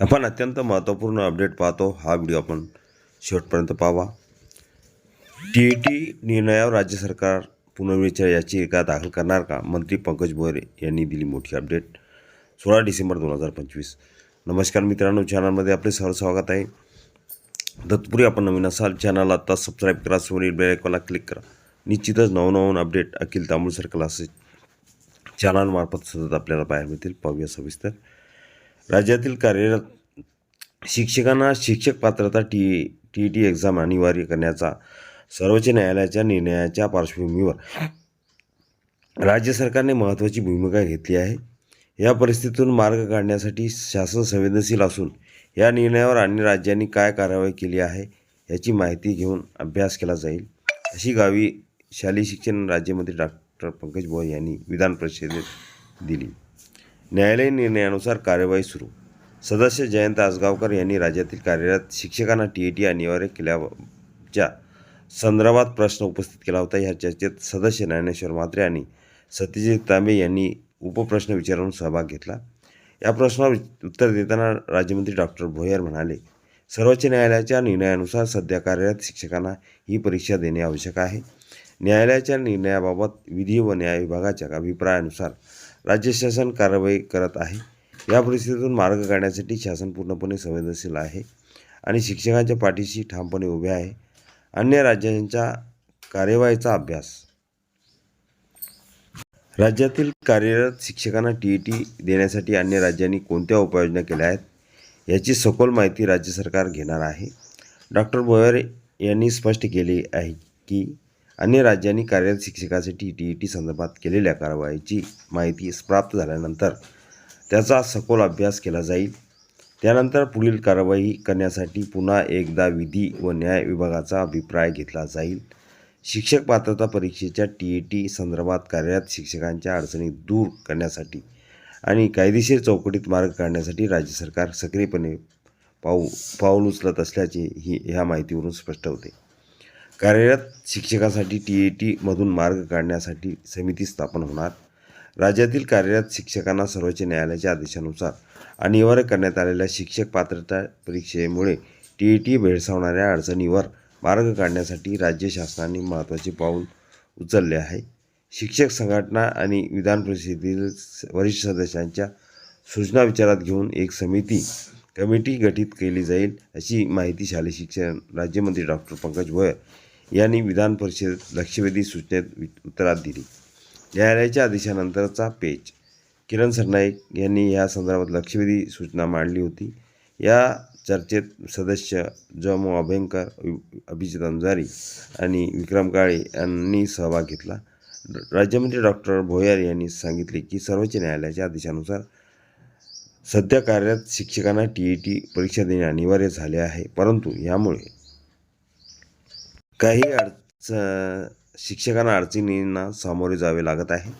आपण अत्यंत महत्त्वपूर्ण अपडेट पाहतो. हा व्हिडिओ आपण शेवटपर्यंत पाहावा. टी ई टी निर्णयावर राज्य सरकार पुनर्विचार याचिका दाखल करणार का? मंत्री पंकज भोयर यांनी दिली मोठी अपडेट. सोळा डिसेंबर दोन हजार पंचवीस. नमस्कार मित्रांनो चॅनलमध्ये आपले सर स्वागत आहे. तत्पूर्वी आपण नवीन असाल चॅनल आत्ता सबस्क्राईब करा समोरील बेल आयकॉनला क्लिक करा. निश्चितच नवनवन अपडेट अखिल तांबूळसर असे चॅनलमार्फत सतत आपल्याला पाहायला मिळतील. पाहूया सविस्तर. राज्यातील कार्यरत शिक्षकांना शिक्षक पात्रता टी टी टी एक्झाम अनिवार्य करण्याचा सर्वोच्च न्यायालयाच्या निर्णयाच्या पार्श्वभूमीवर राज्य सरकारने महत्त्वाची भूमिका घेतली आहे. या परिस्थितीतून मार्ग काढण्यासाठी शासन संवेदनशील असून या निर्णयावर अन्य राज्यांनी काय कारवाई केली आहे याची माहिती घेऊन अभ्यास केला जाईल. अशी गावी शालेय शिक्षण राज्यमंत्री डॉक्टर पंकज बोय यांनी विधान परिषदेत दिली. न्यायालयीन निर्णयानुसार कार्यवाही सुरू. सदस्य जयंत आसगावकर यांनी राज्यातील कार्यरत शिक्षकांना टी ए टी अनिवार्य केल्याच्या संदर्भात प्रश्न उपस्थित केला होता. ह्या चर्चेत सदस्य ज्ञानेश्वर म्हात्रे आणि सत्यजित तांबे यांनी उपप्रश्न विचारून सहभाग घेतला. या प्रश्नावर उत्तर देताना राज्यमंत्री डॉक्टर भोयर म्हणाले सर्वोच्च न्यायालयाच्या निर्णयानुसार सध्या कार्यरत शिक्षकांना ही परीक्षा देणे आवश्यक आहे. न्यायालयाच्या निर्णयाबाबत विधी व न्याय विभागाच्या अभिप्रायानुसार राज्य शासन कारवाई करत आहे. या परिस्थितीतून मार्ग काढण्यासाठी शासन पूर्णपणे संवेदनशील आहे आणि शिक्षकांच्या पाठीशी ठामपणे उभे आहे. अन्य राज्यांच्या कार्यवाहीचा अभ्यास. राज्यातील कार्यरत शिक्षकांना टी ई टी देण्यासाठी अन्य राज्यांनी कोणत्या उपाययोजना केल्या आहेत याची सखोल माहिती राज्य सरकार घेणार आहे. डॉक्टर बोयर यांनी स्पष्ट केले आहे की अन्य राज्यांनी कार्यरत शिक्षकासाठी टी ई टी संदर्भात केलेल्या कारवाईची माहिती प्राप्त झाल्यानंतर त्याचा सखोल अभ्यास केला जाईल. त्यानंतर पुढील कारवाई करण्यासाठी पुन्हा एकदा विधी व न्याय विभागाचा अभिप्राय घेतला जाईल. शिक्षक पात्रता परीक्षेच्या टी ई टी संदर्भात कार्यरत शिक्षकांच्या अडचणी दूर करण्यासाठी आणि कायदेशीर चौकटीत मार्ग काढण्यासाठी राज्य सरकार सक्रियपणे पाऊ पाऊल उचलत असल्याचे ही ह्या माहितीवरून स्पष्ट होते. कार्यरत शिक्षकासाठी टी ए टीमधून मार्ग काढण्यासाठी समिती स्थापन होणार. राज्यातील कार्यरत शिक्षकांना सर्वोच्च न्यायालयाच्या आदेशानुसार अनिवार्य करण्यात आलेल्या शिक्षक पात्रता परीक्षेमुळे टी ए टी भेडसावणाऱ्या अडचणीवर मार्ग काढण्यासाठी राज्य शासनाने महत्त्वाचे पाऊल उचलले आहे. शिक्षक संघटना आणि विधान परिषदेतील वरिष्ठ सदस्यांच्या सूचना विचारात घेऊन एक समिती कमिटी गठीत केली जाईल अशी माहिती शालेय शिक्षण राज्यमंत्री डॉक्टर पंकज भोयर यांनी विधान परिषदेत लक्षवेधी सूचनेत वि- उत्तरात दिली. न्यायालयाच्या आदेशानंतरचा पेज किरण सरनाईक यांनी या संदर्भात लक्षवेधी सूचना मांडली होती. या चर्चेत सदस्य जमो अभ्यंकर अभिजित अंजारी आणि विक्रम काळे यांनी सहभाग घेतला. राज्यमंत्री डॉक्टर भोयर यांनी सांगितले की सर्वोच्च न्यायालयाच्या आदेशानुसार सध्या कार्यरत शिक्षकांना टी ई टी परीक्षा देणे अनिवार्य झाले आहे. परंतु यामुळे काही अडच शिक्षकांना अडचणींना सामोरे जावे लागत आहे.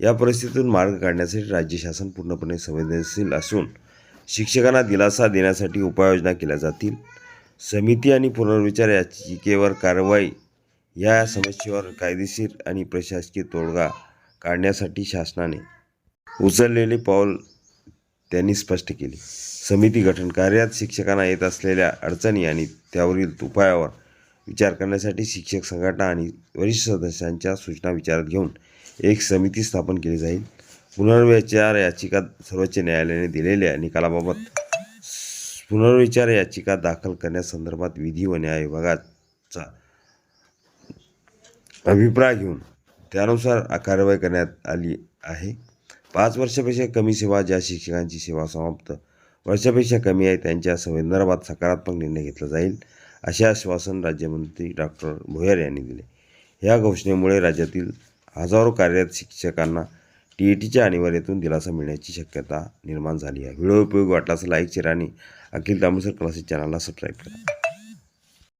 या परिस्थितीतून मार्ग काढण्यासाठी राज्य शासन पूर्णपणे संवेदनशील असून शिक्षकांना दिलासा देण्यासाठी उपाययोजना केल्या जातील. समिती आणि पुनर्विचार याचिकेवर कारवाई या समस्येवर कायदेशीर आणि प्रशासकीय तोडगा काढण्यासाठी शासनाने उचललेले पाऊल त्यांनी स्पष्ट केले. समिती गठन कार्यात शिक्षकांना येत असलेल्या अडचणी आणि त्यावरील उपायावर विचार करण्यासाठी शिक्षक संघटना आणि वरिष्ठ सदस्यांच्या सूचना विचारात घेऊन एक समिती स्थापन केली जाईल. पुनर्विचार याचिका सर्वोच्च न्यायालयाने दिलेल्या निकालाबाबत पुनर्विचार याचिका दाखल करण्यासंदर्भात विधी व न्याय विभागाचा अभिप्राय घेऊन त्यानुसार कारवाई करण्यात आली आहे. पाच वर्षापेक्षा कमी सेवा ज्या शिक्षकांची सेवा समाप्त वर्षापेक्षा कमी आहे त्यांच्या संदर्भात सकारात्मक निर्णय घेतला जाईल. असे आश्वासन राज्यमंत्री डॉक्टर भोयर यांनी दिले. या घोषणेमुळे राज्यातील हजारो कार्यरत शिक्षकांना टी ई टीच्या अनिवार्यातून दिलासा मिळण्याची शक्यता निर्माण झाली आहे. व्हिडिओ उपयोगी वाटला असं लाईक शेअर आणि अखिल तांबूसर क्लासेस चॅनलला सबस्क्राईब करा.